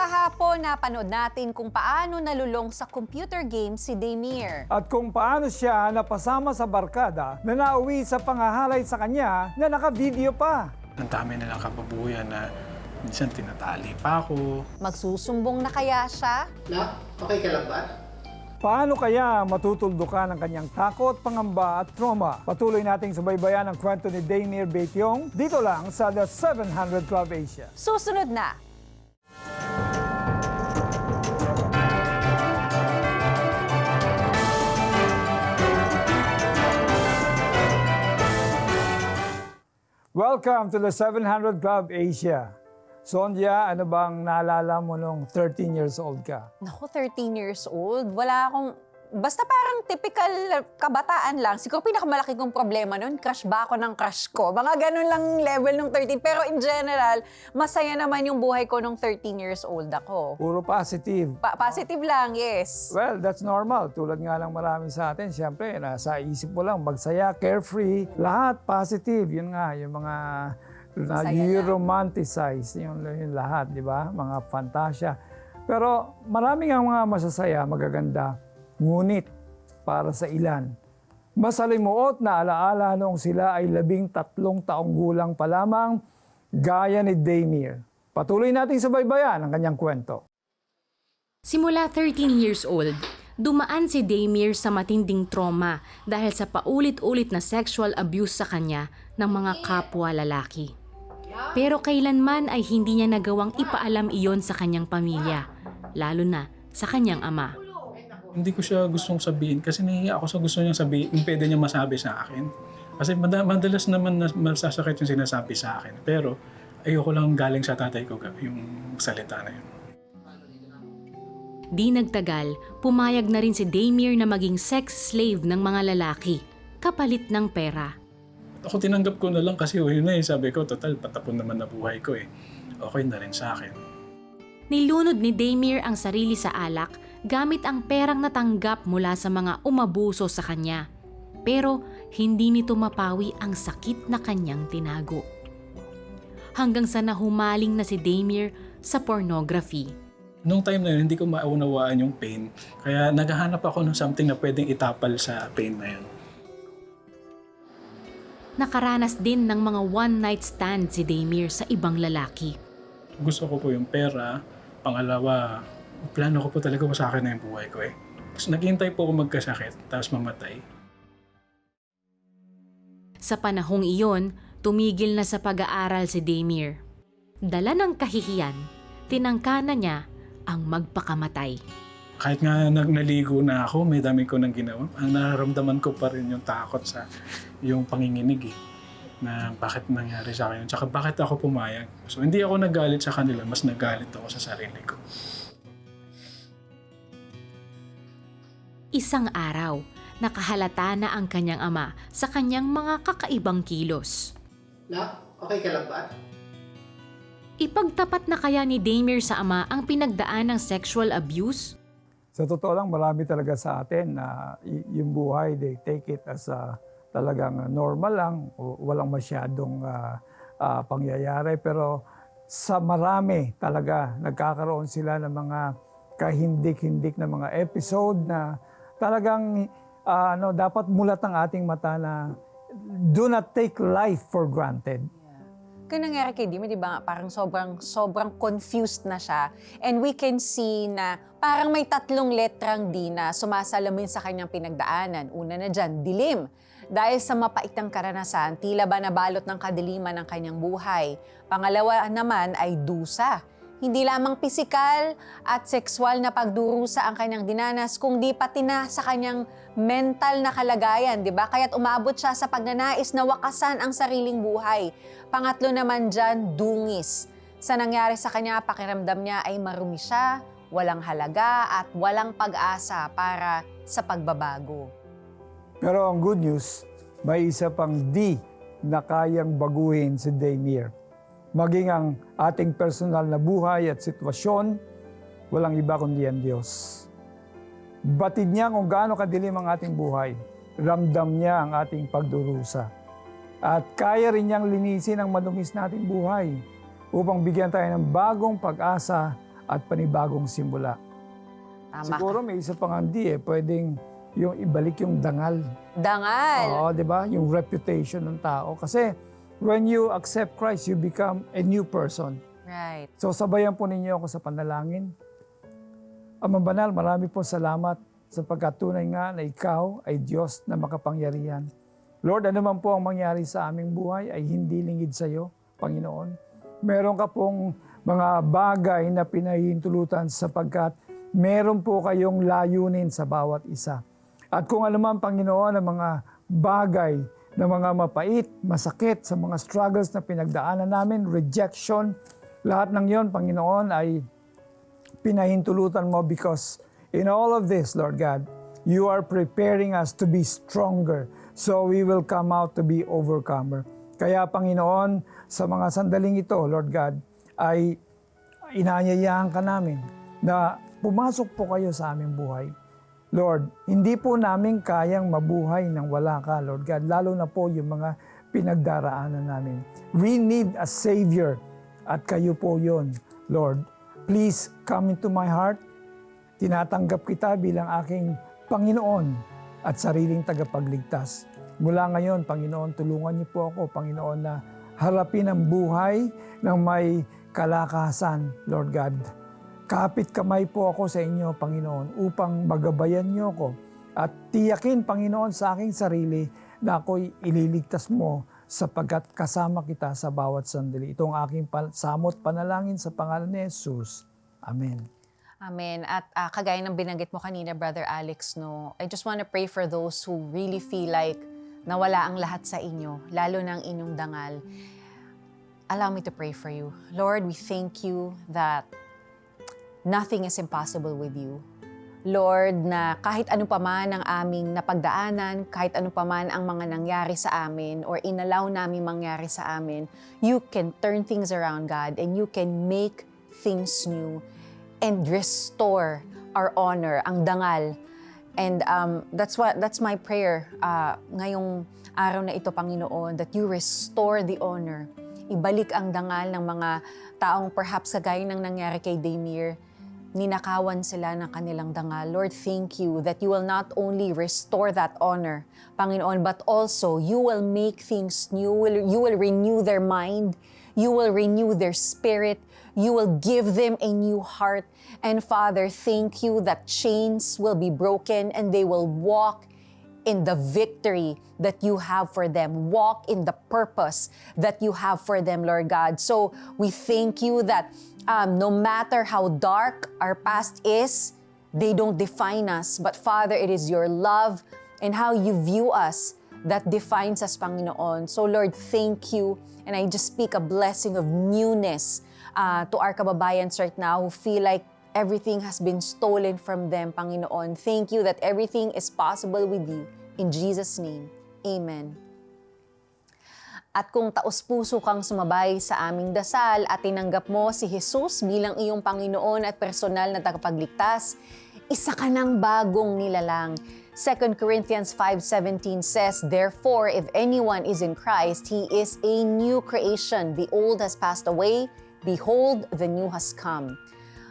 Kahapon, napanood natin kung paano nalulong sa computer game si Damir. At kung paano siya napasama sa barkada na nauwi sa pangahalay sa kanya na naka-video pa. Ang dami nilang kababuyan na minsan tinatali pa ako. Magsusumbong na kaya siya? Nak, okay ka lang ba? Paano kaya matutuldukan ang kanyang takot, pangamba at trauma? Patuloy nating subaybayan ang kwento ni Damir Betiong dito lang sa The 700 Club Asia. Susunod na. Welcome to the 700 Club Asia. Sonja, ano bang naalala mo nung 13 years old ka? Naku, 13 years old. Wala akong... Basta parang typical kabataan lang. Siguro pinakamalaki kong problema nun, crush ba ako ng crush ko? Mga ganun lang level nung 13. Pero in general, masaya naman yung buhay ko nung 13 years old ako. Puro positive. Pa- positive lang, yes. Well, that's normal. Tulad nga lang marami sa atin, siyempre, nasa isip mo lang, magsaya, carefree, lahat positive. Yun nga, yung mga na romanticize, yung, yung lahat, di ba? Mga fantasya. Pero marami nga mga masasaya, magaganda, ngunit para sa ilan. Masalimuot na alaala noong sila ay labing tatlong taong gulang pa lamang, gaya ni Damir. Patuloy nating subaybayan ang kanyang kwento. Simula 13 years old, dumaan si Damir sa matinding trauma dahil sa paulit-ulit na sexual abuse sa kanya ng mga kapwa lalaki. Pero kailanman ay hindi niya nagawang ipaalam iyon sa kanyang pamilya, lalo na sa kanyang ama. Hindi ko siya gustong sabihin kasi nahihiya ako sa gusto niyang sabihin, yung pwede niya masabi sa akin. Kasi mada- madalas naman na masasakit yung sinasabi sa akin. Pero ayoko lang galing sa tatay ko yung salita na yun. Di nagtagal, pumayag na rin si Damir na maging sex slave ng mga lalaki, kapalit ng pera. Ako tinanggap ko na lang kasi oh, yun na eh. Sabi ko, total, patapon naman na buhay ko eh. Okay na rin sa akin. Nilunod ni Damir ang sarili sa alak gamit ang perang natanggap mula sa mga umabuso sa kanya. Pero hindi nito mapawi ang sakit na kanyang tinago. Hanggang sa nahumaling na si Damir sa pornography. Nung time na yun, hindi ko maunawaan yung pain. Kaya naghahanap ako ng something na pwedeng itapal sa pain na yun. Nakaranas din ng mga one-night stand si Damir sa ibang lalaki. Gusto ko po yung pera. Pangalawa, plano ko po talaga sa akin na yung buhay ko eh. So, naghihintay po ako magkasakit, tapos mamatay. Sa panahong iyon, tumigil na sa pag-aaral si Damir. Dala ng kahihiyan, tinangka na niya ang magpakamatay. Kahit nga nag naligo na ako, may dami ko nang ginawa. Ang nararamdaman ko pa rin yung takot sa yung panginginig eh. Na bakit nangyari sa akin. Tsaka bakit ako pumayag. So hindi ako nagalit sa kanila, mas nagalit ako sa sarili ko. Isang araw, nakahalata na ang kanyang ama sa kanyang mga kakaibang kilos. Nak, okay ka lang ba? Ipagtapat na kaya ni Damir sa ama ang pinagdaan ng sexual abuse? Sa totoo lang, marami talaga sa atin na y- yung buhay, they take it as a, talagang normal lang, o walang masyadong ah, ah, pangyayari. Pero sa marami talaga, nagkakaroon sila ng mga kahindik-hindik na mga episode na talagang ah, ano, dapat mulat ang ating mata na do not take life for granted. Kung nangyari kay Dima, di ba, parang sobrang, sobrang confused na siya. And we can see na parang may tatlong letrang D na sumasalamin sa kanyang pinagdaanan. Una na dyan, dilim. Dahil sa mapaitang karanasan, tila ba nabalot ng kadiliman ng kanyang buhay. Pangalawa naman ay dusa. Hindi lamang pisikal at sexual na pagdurusa ang kanyang dinanas, kundi pati na sa kanyang mental na kalagayan, di ba? Kaya't umabot siya sa pagnanais na wakasan ang sariling buhay. Pangatlo naman dyan, dungis. Sa nangyari sa kanya, pakiramdam niya ay marumi siya, walang halaga at walang pag-asa para sa pagbabago. Pero ang good news, may isa pang D na kayang baguhin si Damir. Maging ang ating personal na buhay at sitwasyon, walang iba kundi ang Diyos. Batid niya kung gaano kadilim ang ating buhay. Ramdam niya ang ating pagdurusa. At kaya rin niyang linisin ang madumis nating buhay upang bigyan tayo ng bagong pag-asa at panibagong simula. Tama. Siguro may isa pang hindi eh, pwedeng yung ibalik yung dangal. Dangal. Oo, di ba? Yung reputation ng tao. Kasi when you accept Christ, you become a new person. Right. So sabayan po ninyo ako sa panalangin. Amang Banal, marami po salamat sa pagkatunay nga na ikaw ay Diyos na makapangyarihan. Lord, ano man po ang mangyari sa aming buhay ay hindi lingid sa iyo, Panginoon. Meron ka pong mga bagay na pinahihintulutan sapagkat meron po kayong layunin sa bawat isa. At kung ano man, Panginoon, ang mga bagay na mga mapait, masakit sa mga struggles na pinagdaanan namin, rejection, lahat ng yon, Panginoon, ay pinahintulutan mo because in all of this, Lord God, you are preparing us to be stronger so we will come out to be overcomer. Kaya Panginoon, sa mga sandaling ito, Lord God, ay inanyayahan ka namin na pumasok po kayo sa aming buhay. Lord, hindi po namin kayang mabuhay nang wala ka, Lord God, lalo na po yung mga pinagdaraanan namin. We need a Savior at kayo po yon, Lord. Please come into my heart. Tinatanggap kita bilang aking Panginoon at sariling tagapagligtas. Mula ngayon, Panginoon, tulungan niyo po ako, Panginoon, na harapin ang buhay ng may kalakasan, Lord God. Kapit kamay po ako sa inyo, Panginoon, upang magabayan niyo ako at tiyakin, Panginoon, sa aking sarili na ako'y ililigtas mo sapagkat kasama kita sa bawat sandali. Itong aking samot panalangin sa pangalan ni Jesus. Amen. Amen. At ah, kagaya ng binanggit mo kanina, Brother Alex, no, I just want to pray for those who really feel like nawala ang lahat sa inyo, lalo ang inyong dangal. Allow me to pray for you. Lord, we thank you that nothing is impossible with you. Lord, na kahit ano pa man ang aming napagdaanan, kahit ano pa man ang mga nangyari sa amin or inalaw namin mangyari sa amin, you can turn things around, God, and you can make things new and restore our honor, ang dangal. And um, that's what that's my prayer uh, ngayong araw na ito, Panginoon, that you restore the honor. Ibalik ang dangal ng mga taong perhaps kagaya ng nangyari kay Damir, ninakawan sila ng kanilang dangal. Lord, thank you that you will not only restore that honor, Panginoon, but also you will make things new. You will renew their mind. You will renew their spirit. You will give them a new heart. And Father, thank you that chains will be broken and they will walk in the victory that you have for them. Walk in the purpose that you have for them, Lord God. So we thank you that um, no matter how dark our past is, they don't define us. But Father, it is your love and how you view us that defines us, Panginoon. So Lord, thank you. And I just speak a blessing of newness uh, to our kababayans right now who feel like everything has been stolen from them, Panginoon. Thank you that everything is possible with you. In Jesus' name, Amen. At kung taos-puso kang sumabay sa aming dasal at tinanggap mo si Jesus bilang iyong Panginoon at personal na tagapagligtas, isa ka ng bagong nilalang. 2 Corinthians 5.17 says, Therefore, if anyone is in Christ, he is a new creation. The old has passed away. Behold, the new has come.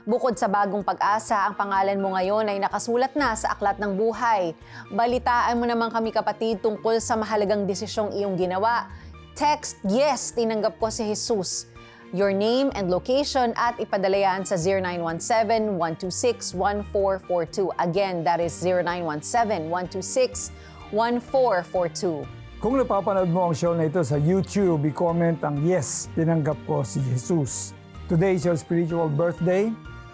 Bukod sa bagong pag-asa, ang pangalan mo ngayon ay nakasulat na sa aklat ng buhay. Balitaan mo naman kami kapatid tungkol sa mahalagang desisyong iyong ginawa. Text, yes, tinanggap ko si Jesus. Your name and location at ipadala yan sa 0917-126-1442. Again, that is 0917-126-1442. Kung napapanood mo ang show na ito sa YouTube, i-comment ang yes, tinanggap ko si Jesus. Today is your spiritual birthday.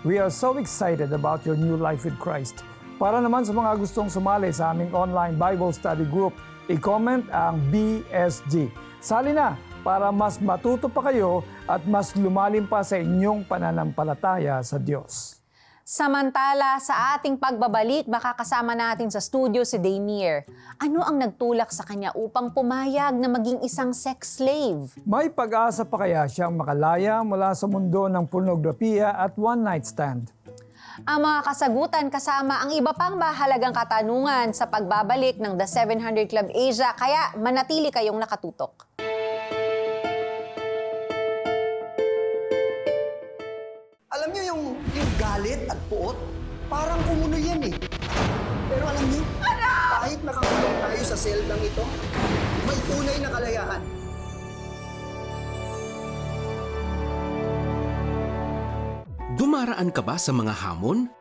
We are so excited about your new life with Christ. Para naman sa mga gustong sumali sa aming online Bible study group, i-comment ang BSG. Sali na para mas matuto pa kayo at mas lumalim pa sa inyong pananampalataya sa Diyos. Samantala, sa ating pagbabalik, makakasama natin sa studio si Damir. Ano ang nagtulak sa kanya upang pumayag na maging isang sex slave? May pag-asa pa kaya siyang makalaya mula sa mundo ng pornografiya at one-night stand? Ang mga kasagutan kasama ang iba pang mahalagang katanungan sa pagbabalik ng The 700 Club Asia, kaya manatili kayong nakatutok. Alam niyo yung, yung galit at puot, parang kumuno yan eh. Pero alam niyo, kahit nakakulong tayo sa seldang ito, may tunay na kalayahan. Dumaraan ka ba sa mga hamon?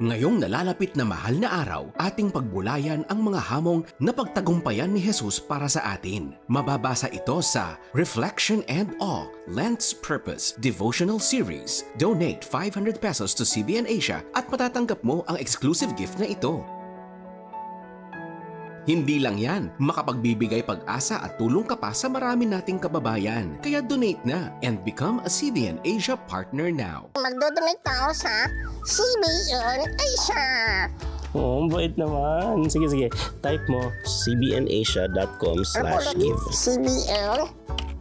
Ngayong nalalapit na mahal na araw, ating pagbulayan ang mga hamong napagtagumpayan ni Jesus para sa atin. Mababasa ito sa Reflection and Awe, Lent's Purpose Devotional Series. Donate 500 pesos to CBN Asia at matatanggap mo ang exclusive gift na ito. Hindi lang yan, makapagbibigay pag-asa at tulong ka pa sa marami nating kababayan. Kaya donate na and become a CBN Asia partner now. Magdodonate ako sa CBN Asia. Oo, ang bait naman. Sige, sige. Type mo cbnasia.com slash give. CBN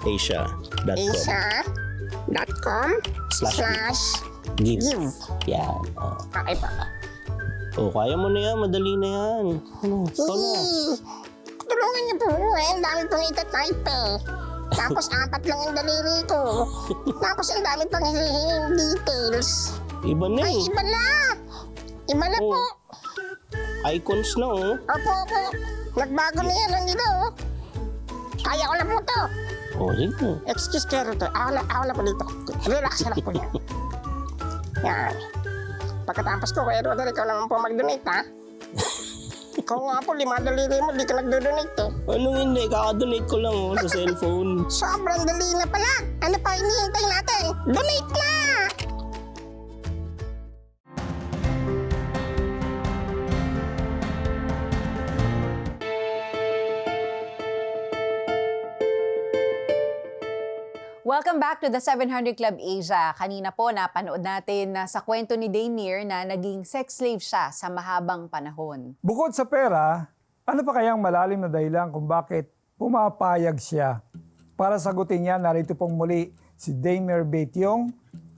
Asia.com Asia.com Slash slash give. give. Yan. Oh. Okay pa. Oh, kaya mo na yan. Madali na yan. Ano, ikaw na. Hihi. Tulungan niyo po ako eh. Ang dami pang itatype eh. Tapos apat lang ang daliri ko. Tapos ang dami pang details. Iba na Ay, eh. iba na! Iba na Oh. po. Icons na oh. Opo, opo. Nagbago na yan ang ilo. oh. Kaya ko na po to. Oh, sige. Excuse kero to. Ako na, ako na po dito. Relax na lang po yan. Yan. Pagkatapos ko, kaya Rodel, ikaw naman po mag-donate, ha? ikaw nga po, lima daliri mo, di ka nagdo-donate, eh. Anong hindi? Kakadonate ko lang oh, sa cellphone. Sobrang dali na pala. Ano pa hinihintay natin? Donate na! Welcome back to the 700 Club Asia. Kanina po napanood natin na sa kwento ni Damir na naging sex slave siya sa mahabang panahon. Bukod sa pera, ano pa kayang malalim na dahilan kung bakit pumapayag siya? Para sagutin niya, narito pong muli si Damer Betiong.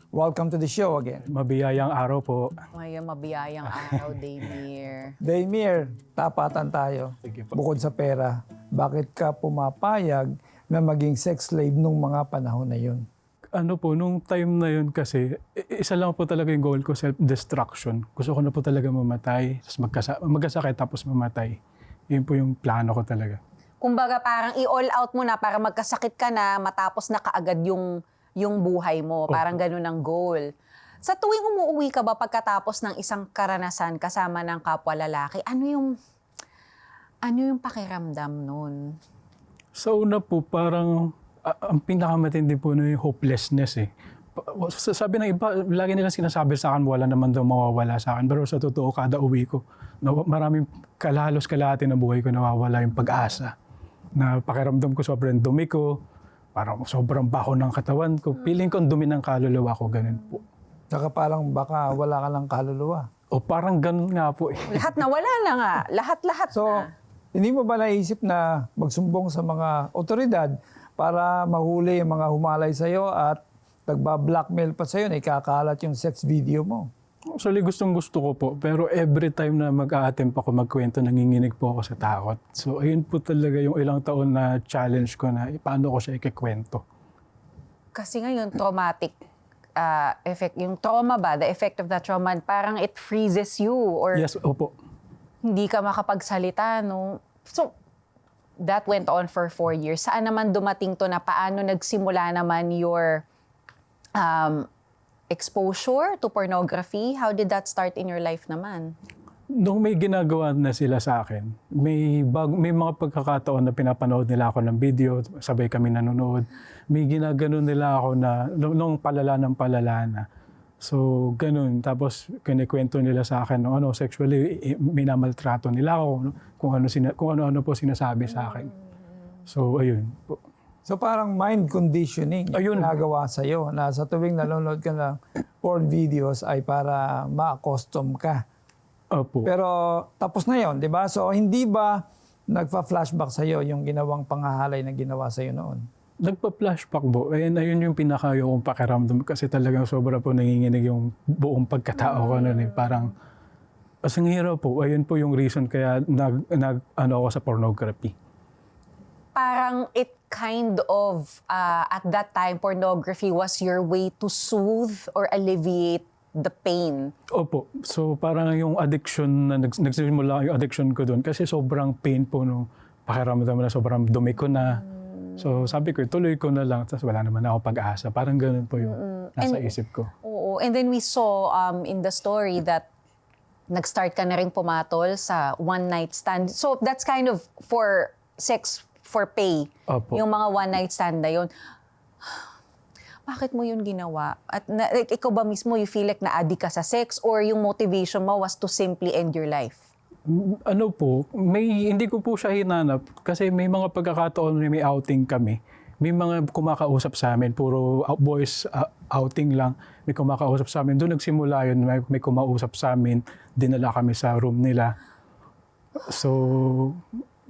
Welcome to the show again. Mabiyayang araw po. Ngayon, mabiyayang araw, Damir. Damir, tapatan tayo. Bukod sa pera, bakit ka pumapayag na maging sex slave nung mga panahon na yun? ano po, nung time na yun kasi, isa lang po talaga yung goal ko, self-destruction. Gusto ko na po talaga mamatay, tapos magkasa- magkasakit tapos mamatay. Yun po yung plano ko talaga. Kumbaga parang i-all out mo na para magkasakit ka na matapos na kaagad yung, yung buhay mo. Parang ganun ang goal. Sa tuwing umuwi ka ba pagkatapos ng isang karanasan kasama ng kapwa lalaki, ano yung ano yung pakiramdam nun? Sa una po, parang a- ang pinakamatindi po na yung hopelessness eh. Sabi ng iba, lagi nilang sinasabi sa akin, wala naman daw mawawala sa akin. Pero sa totoo, kada uwi ko, maraming kalahalos kalahati ng buhay ko nawawala yung pag-asa. Na pakiramdam ko sobrang dumi ko, parang sobrang baho ng katawan ko. Feeling ko ang dumi ng kaluluwa ko, ganun po. Saka parang baka wala ka ng kaluluwa. O parang ganun nga po eh. Lahat na wala na nga. Lahat-lahat So, na. Hindi mo ba naisip na magsumbong sa mga otoridad para mahuli yung mga humalay sa'yo at nagba-blackmail pa sa'yo na ikakalat yung sex video mo? Actually, gustong gusto ko po. Pero every time na mag-a-attempt ako magkwento, nanginginig po ako sa takot. So, ayun po talaga yung ilang taon na challenge ko na eh, paano ko siya ikikwento. Kasi ngayon, traumatic uh, effect. Yung trauma ba, the effect of the trauma, parang it freezes you or Yes, opo. Hindi ka makapagsalita, no? So, that went on for four years. Saan naman dumating to na paano nagsimula naman your um, exposure to pornography? How did that start in your life naman? Nung may ginagawa na sila sa akin, may, bag, may mga pagkakataon na pinapanood nila ako ng video, sabay kami nanonood. May ginagano nila ako na, nung, palala ng palala na. So, ganun. Tapos, kinikwento nila sa akin, no, ano, sexually, minamaltrato nila ako, no, kung ano, sina, kung ano-ano po sinasabi sa akin. So, ayun. po. So parang mind conditioning yung Ayun. ginagawa sa'yo na sa tuwing nanonood ka ng porn videos ay para ma-accustom ka. Opo. Pero tapos na yon, di ba? So hindi ba nagpa-flashback sa'yo yung ginawang pangahalay na ginawa sa'yo noon? Nagpa-flashback po. Ayun, ayun yung pinakayo kong pakiramdam kasi talagang sobra po nanginginig yung buong pagkatao ko nun. Eh. Parang, as ang hirap po, ayun po yung reason kaya nag, nag ano ako sa pornography. Parang it kind of, uh, at that time, pornography was your way to soothe or alleviate the pain. Opo. So parang yung addiction na nags- nagsimula yung addiction ko doon kasi sobrang pain po nung pakiramdam na sobrang dumi ko na. So sabi ko, tuloy ko na lang. Tapos wala naman ako pag-asa. Parang ganun po yung nasa And- isip ko. Oo. And then we saw um, in the story that nag-start ka na rin pumatol sa one-night stand. So that's kind of for sex for pay. Opo. Yung mga one-night stand na yun. Bakit mo yun ginawa? At na, like, ikaw ba mismo, you feel like na-addict ka sa sex or yung motivation mo was to simply end your life? Ano po, may hindi ko po siya hinanap kasi may mga pagkakataon na may outing kami. May mga kumakausap sa amin, puro boys uh, outing lang. May kumakausap sa amin. Doon nagsimula yun, may, may kumausap sa amin. Dinala kami sa room nila. So,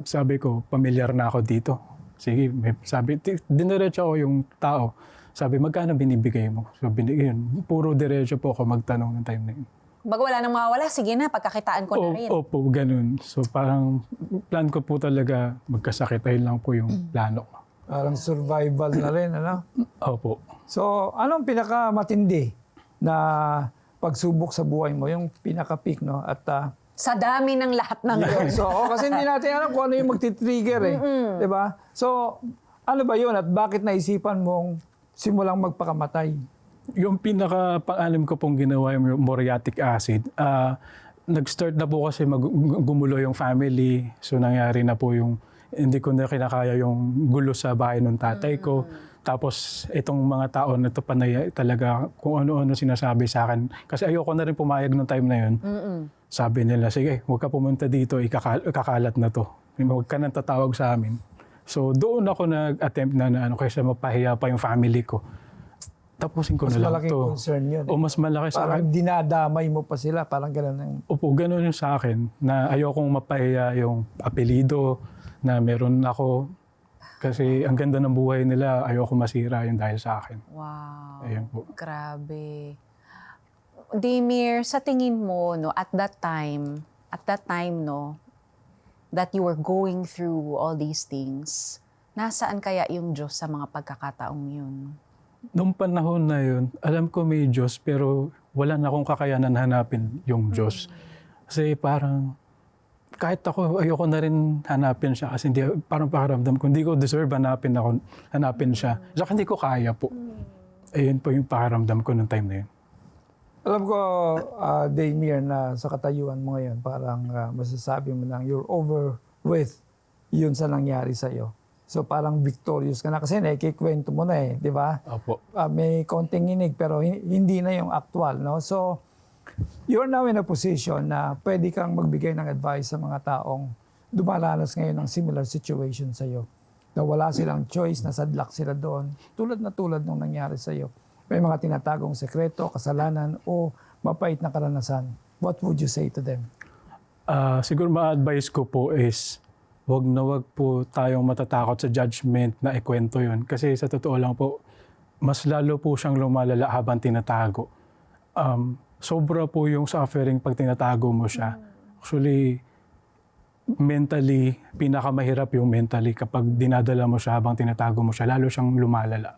sabi ko, pamilyar na ako dito. Sige, may, sabi, diniretso ako yung tao. Sabi, magkano binibigay mo? So, binigay yun. Puro diretso po ako magtanong ng time na yun. Baga wala nang mawawala, sige na, pagkakitaan ko na rin. Opo, ganun. So parang plan ko po talaga magkasakit. Ayun lang po yung plano ko. Parang survival na rin, ano? Opo. So, anong pinakamatindi na pagsubok sa buhay mo? Yung pinaka-peak, no? At ah, Sa dami ng lahat ng yun. so, oo, kasi hindi natin alam kung ano yung magti-trigger eh. 'Di ba? So, ano ba yun at bakit naisipan mong simulang magpakamatay? Yung pinaka pang-anim ko pong ginawa yung muriatic acid, ah, nag-start na po kasi mag- gumulo yung family. So nangyari na po yung hindi ko na kinakaya yung gulo sa bahay ng tatay ko. Tapos itong mga tao na to panay talaga kung ano-ano sinasabi sa akin. Kasi ayoko na rin pumayag nung time na yun. Sabi nila, sige, huwag ka pumunta dito, ikakal- ikakalat na to. Huwag ka nang tatawag sa amin. So doon ako nag-attempt na, na ano, kaysa mapahiya pa yung family ko. Tapusin ko Mas na lang malaking to. concern yun. O mas malaki sa Parang akin. dinadamay mo pa sila. Parang ganun ang Opo, ganun yung sa akin. Na ayokong mapahiya yung apelido na meron ako. Kasi ang ganda ng buhay nila, ayoko masira yung dahil sa akin. Wow. Ayun po. Grabe. Demir, sa tingin mo, no, at that time, at that time, no, that you were going through all these things, nasaan kaya yung Diyos sa mga pagkakataong yun? Noong panahon na yun, alam ko may Diyos pero wala na akong kakayanan hanapin yung Diyos. Kasi parang kahit ako ayoko na rin hanapin siya kasi hindi, parang pakiramdam ko hindi ko deserve hanapin ako hanapin siya. Saka hindi ko kaya po. Ayun po yung pakiramdam ko nung time na yun. Alam ko, uh, Damir, na sa katayuan mo ngayon, parang ah, masasabi mo lang, you're over with yun sa nangyari sa'yo. So parang victorious ka na kasi nakikikwento mo na eh, di ba? Opo. Ah, may konting inig pero hin- hindi na yung actual, no? So, you're now in a position na pwede kang magbigay ng advice sa mga taong dumaranas ngayon ng similar situation sa'yo. Na wala silang choice, nasadlak sila doon. Tulad na tulad nung nangyari sa'yo. May mga tinatagong sekreto, kasalanan, o mapait na karanasan. What would you say to them? Ah, siguro ma-advise ko po is wag na wag po tayong matatakot sa judgment na ikwento yun. Kasi sa totoo lang po, mas lalo po siyang lumalala habang tinatago. Um, sobra po yung suffering pag tinatago mo siya. Actually, mentally, pinakamahirap yung mentally kapag dinadala mo siya habang tinatago mo siya, lalo siyang lumalala.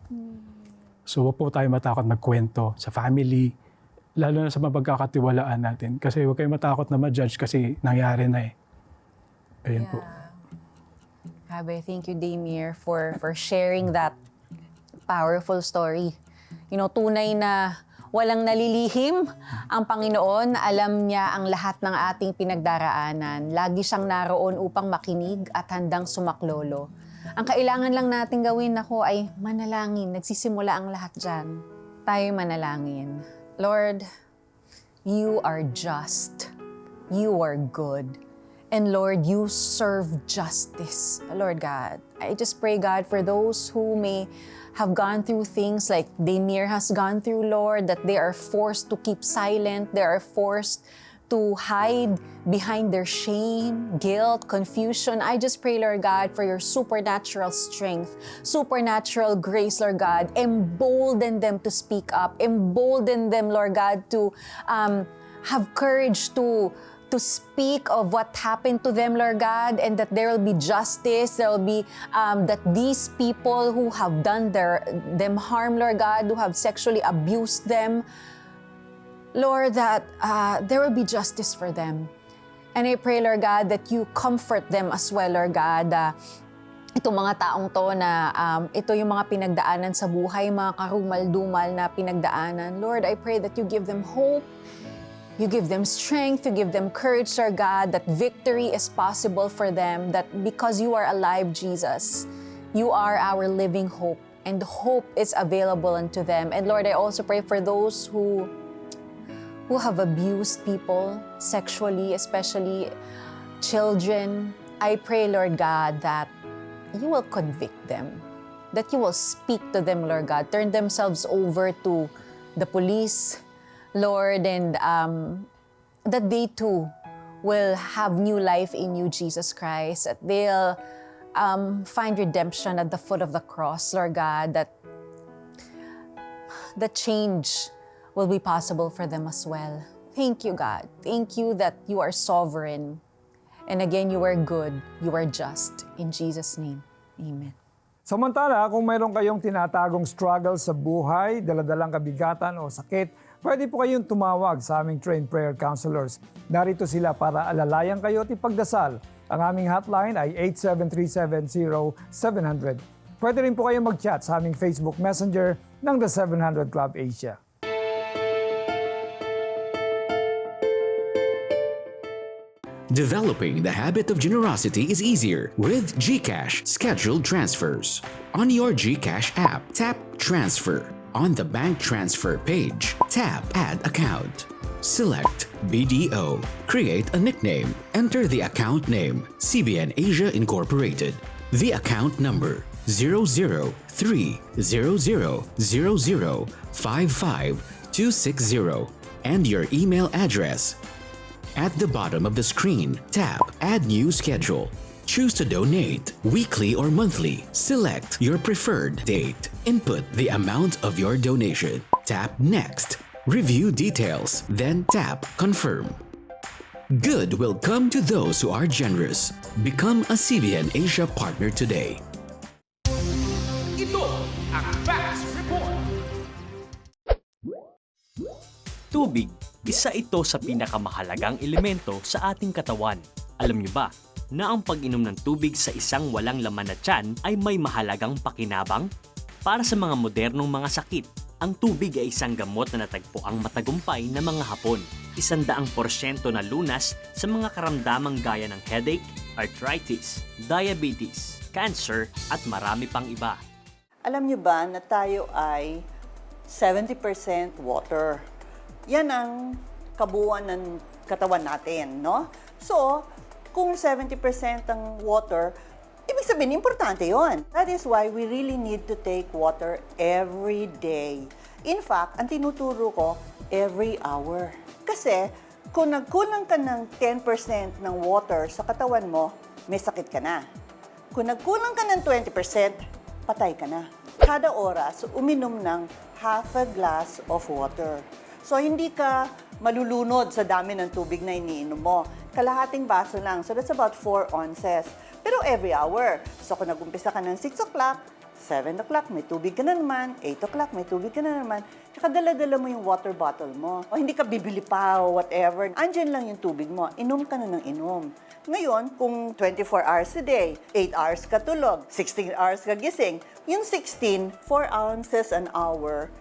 So wag po tayo matakot magkwento sa family, lalo na sa mapagkakatiwalaan natin. Kasi huwag kayo matakot na ma-judge kasi nangyari na eh. Ayun po. Grabe, thank you, Damir, for, for sharing that powerful story. You know, tunay na walang nalilihim ang Panginoon. Alam niya ang lahat ng ating pinagdaraanan. Lagi siyang naroon upang makinig at handang sumaklolo. Ang kailangan lang natin gawin ako ay manalangin. Nagsisimula ang lahat dyan. Tayo manalangin. Lord, you are just. You are good. And Lord, you serve justice. Lord God, I just pray, God, for those who may have gone through things like Demir has gone through, Lord, that they are forced to keep silent, they are forced to hide behind their shame, guilt, confusion. I just pray, Lord God, for your supernatural strength, supernatural grace, Lord God. Embolden them to speak up, embolden them, Lord God, to um, have courage to to speak of what happened to them, Lord God, and that there will be justice. There will be um, that these people who have done their them harm, Lord God, who have sexually abused them, Lord, that uh, there will be justice for them. And I pray, Lord God, that you comfort them as well, Lord God. Uh, itong mga taong to na um, ito yung mga pinagdaanan sa buhay, mga karumal-dumal na pinagdaanan. Lord, I pray that you give them hope, you give them strength, you give them courage, Lord God, that victory is possible for them, that because you are alive, Jesus, you are our living hope, and hope is available unto them. And Lord, I also pray for those who who have abused people sexually, especially children. I pray, Lord God, that you will convict them, that you will speak to them, Lord God, turn themselves over to the police, Lord, and um, that they too will have new life in you, Jesus Christ, that they'll um, find redemption at the foot of the cross, Lord God, that the change will be possible for them as well. Thank you, God. Thank you that you are sovereign. And again, you are good, you are just. In Jesus' name, amen. Samantala, kung mayroon kayong tinatagong struggle sa buhay, daladalang kabigatan o sakit, pwede po kayong tumawag sa aming trained prayer counselors. Narito sila para alalayan kayo at ipagdasal. Ang aming hotline ay 873-700. Pwede rin po kayong mag-chat sa aming Facebook Messenger ng The 700 Club Asia. Developing the habit of generosity is easier with GCash scheduled transfers. On your GCash app, tap Transfer. On the bank transfer page, tap Add Account. Select BDO. Create a nickname. Enter the account name CBN Asia Incorporated. The account number 003000055 and your email address at the bottom of the screen, tap Add New Schedule. Choose to donate weekly or monthly. Select your preferred date. Input the amount of your donation. Tap Next. Review details, then tap Confirm. Good will come to those who are generous. Become a CBN Asia partner today. Ito ang Facts Report. Tubig, isa ito sa pinakamahalagang elemento sa ating katawan. Alam niyo ba na ang pag-inom ng tubig sa isang walang laman na tiyan ay may mahalagang pakinabang? Para sa mga modernong mga sakit, ang tubig ay isang gamot na natagpo ang matagumpay na mga Hapon. Isandaang porsyento na lunas sa mga karamdamang gaya ng headache, arthritis, diabetes, cancer at marami pang iba. Alam niyo ba na tayo ay 70% water? Yan ang kabuuan ng katawan natin, no? So, kung 70% ang water, ibig sabihin, importante yon. That is why we really need to take water every day. In fact, ang tinuturo ko, every hour. Kasi, kung nagkulang ka ng 10% ng water sa katawan mo, may sakit ka na. Kung nagkulang ka ng 20%, patay ka na. Kada oras, uminom ng half a glass of water. So, hindi ka malulunod sa dami ng tubig na iniinom mo. Kalahating baso lang. So, that's about 4 ounces. Pero every hour. So, kung nag-umpisa ka ng 6 o'clock, 7 o'clock, may tubig ka na naman. 8 o'clock, may tubig ka na naman. Tsaka dala-dala mo yung water bottle mo. O hindi ka bibili pa o whatever. Andyan lang yung tubig mo. Inom ka na ng inom. Ngayon, kung 24 hours a day, 8 hours ka tulog, 16 hours ka gising, yung 16, 4 ounces an hour,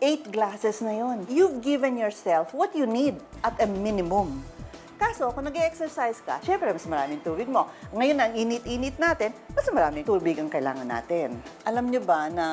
8 glasses na yon. You've given yourself what you need at a minimum. Kaso, kung nag exercise ka, syempre mas maraming tubig mo. Ngayon, ang init-init natin, mas maraming tubig ang kailangan natin. Alam nyo ba na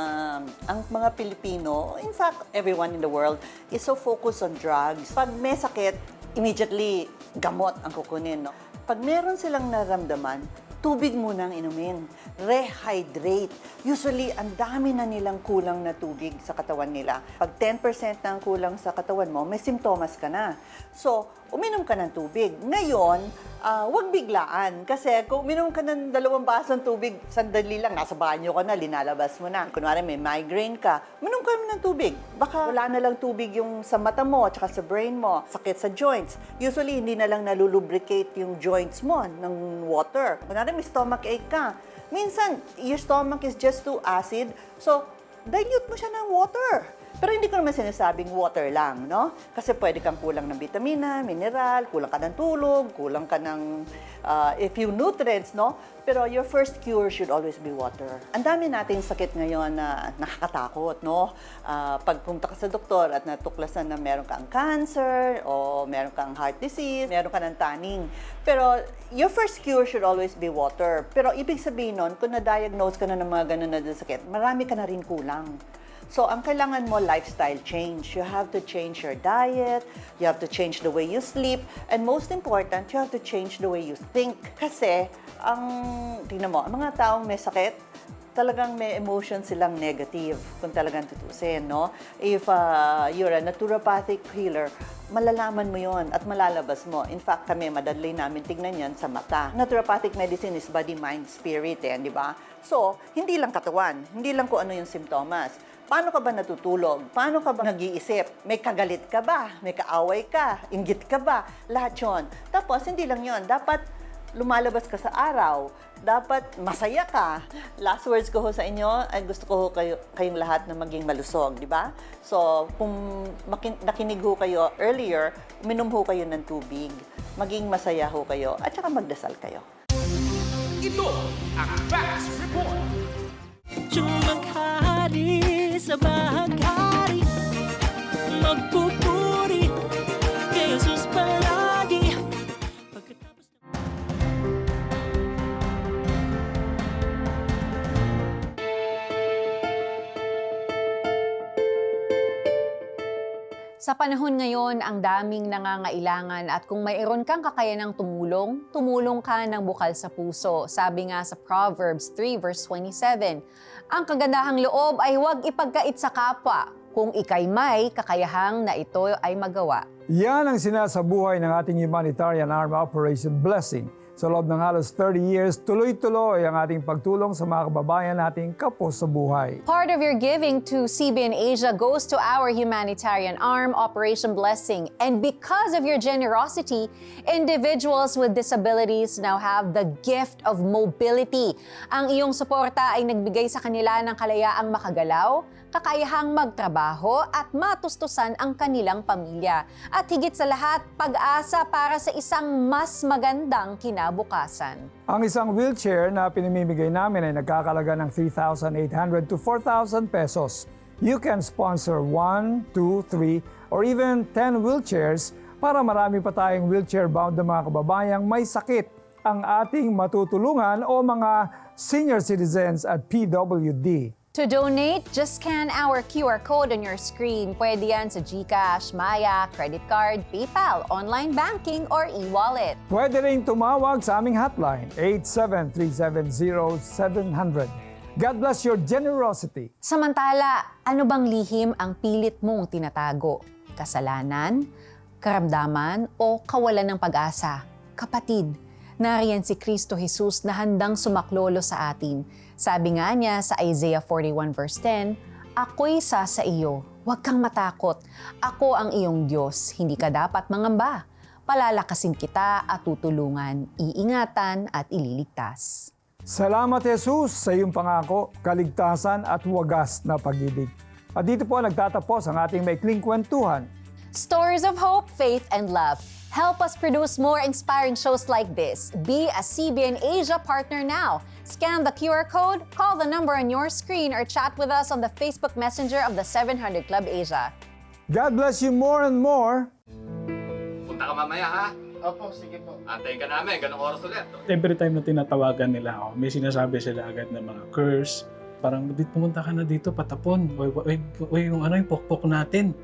ang mga Pilipino, in fact, everyone in the world, is so focused on drugs. Pag may sakit, immediately gamot ang kukunin. No? Pag meron silang naramdaman, tubig muna ang inumin. Rehydrate. Usually, ang dami na nilang kulang na tubig sa katawan nila. Pag 10% na ang kulang sa katawan mo, may simptomas ka na. So, uminom ka ng tubig. Ngayon, ah, wag biglaan. Kasi kung minom ka ng dalawang baso ng tubig, sandali lang, nasa banyo ka na, linalabas mo na. Kunwari may migraine ka, minom ka ng tubig. Baka wala na lang tubig yung sa mata mo, at sa brain mo, sakit sa joints. Usually, hindi na lang nalulubricate yung joints mo ng water. Kunwari may stomach ache ka, minsan, your stomach is just too acid, so dilute mo siya ng water. Pero hindi ko naman sinasabing water lang, no? Kasi pwede kang kulang ng vitamina, mineral, kulang ka ng tulog, kulang ka ng uh, a few nutrients, no? Pero your first cure should always be water. Ang dami nating sakit ngayon na nakakatakot, no? Ah, pagpunta ka sa doktor at natuklasan na meron kang cancer o meron kang heart disease, meron ka ng tanning. Pero your first cure should always be water. Pero ibig sabihin nun, kung na-diagnose ka na ng mga ganun na sakit, marami ka na rin kulang. So, ang kailangan mo, lifestyle change. You have to change your diet, you have to change the way you sleep, and most important, you have to change the way you think. Kasi, ang, tingnan mo, ang mga taong may sakit, talagang may emotion silang negative kung talagang tutusin, no? If uh, you're a naturopathic healer, malalaman mo yon at malalabas mo. In fact, kami, madali namin tignan yan sa mata. Naturopathic medicine is body, mind, spirit, eh, di ba? So, hindi lang katawan, hindi lang kung ano yung simptomas. Paano ka ba natutulog? Paano ka ba nag-iisip? May kagalit ka ba? May kaaway ka? Inggit ka ba? Lahat yon. Tapos, hindi lang yon. Dapat lumalabas ka sa araw. Dapat masaya ka. Last words ko ho sa inyo, ay gusto ko ho kayo, kayong lahat na maging malusog, di ba? So, kung makin, nakinig ho kayo earlier, minom ho kayo ng tubig. Maging masaya ho kayo. At saka magdasal kayo. Ito ang Facts Report. Jumaghari sa bahagari Magpupuri kay Jesus palagi Pagkatapos ng Sa panahon ngayon, ang daming nangangailangan at kung mayroon kang kakayanang tumulong, tumulong ka ng bukal sa puso. Sabi nga sa Proverbs 3 verse 27, ang kagandahang loob ay huwag ipagkait sa kapwa kung ikay may kakayahang na ito ay magawa. Yan ang sinasabuhay ng ating humanitarian arm Operation Blessing. Sa loob ng halos 30 years, tuloy-tuloy ang ating pagtulong sa mga kababayan nating kapos sa buhay. Part of your giving to CBN Asia goes to our humanitarian arm, Operation Blessing. And because of your generosity, individuals with disabilities now have the gift of mobility. Ang iyong suporta ay nagbigay sa kanila ng kalayaang makagalaw, kakayahang magtrabaho at matustusan ang kanilang pamilya. At higit sa lahat, pag-asa para sa isang mas magandang kinabukasan. Ang isang wheelchair na pinamimigay namin ay nagkakalaga ng 3,800 to 4,000 pesos. You can sponsor 1, 2, 3, or even 10 wheelchairs para marami pa tayong wheelchair-bound na mga kababayang may sakit ang ating matutulungan o mga senior citizens at PWD. To donate, just scan our QR code on your screen. Pwede yan sa GCash, Maya, credit card, PayPal, online banking, or e-wallet. Pwede rin tumawag sa aming hotline 87370700. God bless your generosity. Samantala, ano bang lihim ang pilit mong tinatago? Kasalanan, karamdaman, o kawalan ng pag-asa? Kapatid, nariyan si Kristo Jesus na handang sumaklolo sa atin. Sabi nga niya sa Isaiah 41 verse 10, Ako'y sa sa iyo, huwag kang matakot. Ako ang iyong Diyos, hindi ka dapat mangamba. Palalakasin kita at tutulungan, iingatan at ililigtas. Salamat Jesus sa iyong pangako, kaligtasan at wagas na pag-ibig. At dito po nagtatapos ang ating maikling kwentuhan. Stories of hope, faith, and love. Help us produce more inspiring shows like this. Be a CBN Asia partner now. Scan the QR code, call the number on your screen, or chat with us on the Facebook Messenger of the 700 Club Asia. God bless you more and more. Punta ka mamaya ha. Opo, sige po. Antayin ka namin, ganong oras ulit. Every time na tinatawagan nila ako, may sinasabi sila agad ng mga curse. Parang, dito pumunta ka na dito, patapon. Uy, uy, uy, yung ano yung pokpok natin.